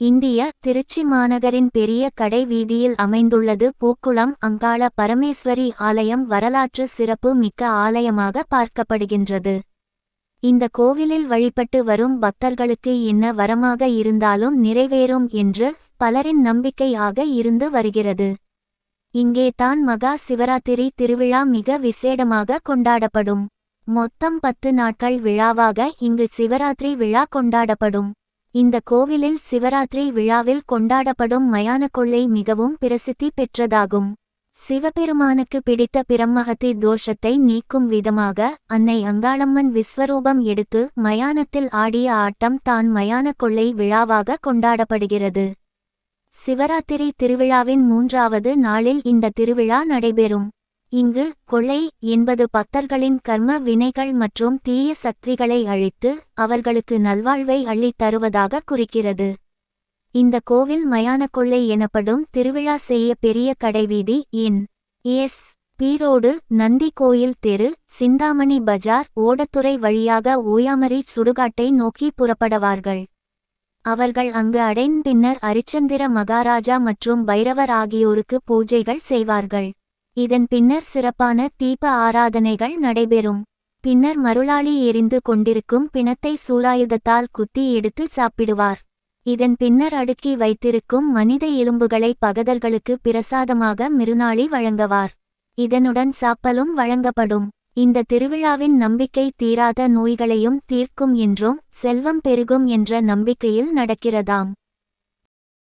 இந்திய திருச்சி மாநகரின் பெரிய கடை வீதியில் அமைந்துள்ளது. பூக்குளம் அங்காள பரமேஸ்வரி ஆலயம் வரலாற்று சிறப்பு மிக்க ஆலயமாக பார்க்கப்படுகின்றது. இந்த கோவிலில் வழிபட்டு வரும் பக்தர்களுக்கு என்ன வரமாக இருந்தாலும் நிறைவேறும் என்று பலரின் நம்பிக்கையாக இருந்து வருகிறது. இங்கே தான் மகா சிவராத்திரி திருவிழா மிக விசேடமாக கொண்டாடப்படும். மொத்தம் பத்து நாட்கள் விழாவாக இங்கு சிவராத்திரி விழா கொண்டாடப்படும். இந்த கோவிலில் சிவராத்திரி விழாவில் கொண்டாடப்படும் மயான கொள்ளை மிகவும் பிரசித்தி பெற்றதாகும். சிவபெருமானுக்கு பிடித்த பிரம்மகத்தி தோஷத்தை நீக்கும் விதமாக அன்னை அங்காளம்மன் விஸ்வரூபம் எடுத்து மயானத்தில் ஆடிய ஆட்டம் தான் மயான கொள்ளை விழாவாக கொண்டாடப்படுகிறது. சிவராத்திரி திருவிழாவின் மூன்றாவது நாளில் இந்த திருவிழா நடைபெறும். இங்கு கொள்ளை என்பது பக்தர்களின் கர்ம வினைகள் மற்றும் தீய சக்திகளை அழித்து அவர்களுக்கு நல்வாழ்வை அள்ளித் தருவதாக குறிக்கிறது. இந்த கோவில் மயான கொள்ளை எனப்படும் திருவிழா செய்ய பெரிய கடைவீதி இன். எஸ். பீரோடு நந்தி கோயில் தெரு சிந்தாமணி பஜார் ஓடத்துறை வழியாக ஓயாமரி சுடுகாட்டை நோக்கி புறப்படுவார்கள். அவர்கள் அங்கு அடைந்த பின்னர் அரிச்சந்திர மகாராஜா மற்றும் பைரவர் ஆகியோருக்கு பூஜைகள் செய்வார்கள். இதன் பின்னர் சிறப்பான தீப ஆராதனைகள் நடைபெறும். பின்னர் மருளாளி எரிந்து கொண்டிருக்கும் பிணத்தை சூலாயுதத்தால் குத்தி எடுத்து சாப்பிடுவார். இதன் பின்னர் அடுக்கி வைத்திருக்கும் மனித எலும்புகளை பகதர்களுக்கு பிரசாதமாக மிருநாளி வழங்குவார். இதனுடன் சாப்பலும் வழங்கப்படும். இந்த திருவிழாவின் நம்பிக்கை தீராத நோய்களையும் தீர்க்கும் என்றும் செல்வம் பெருகும் என்ற நம்பிக்கையில் நடக்கிறதாம்.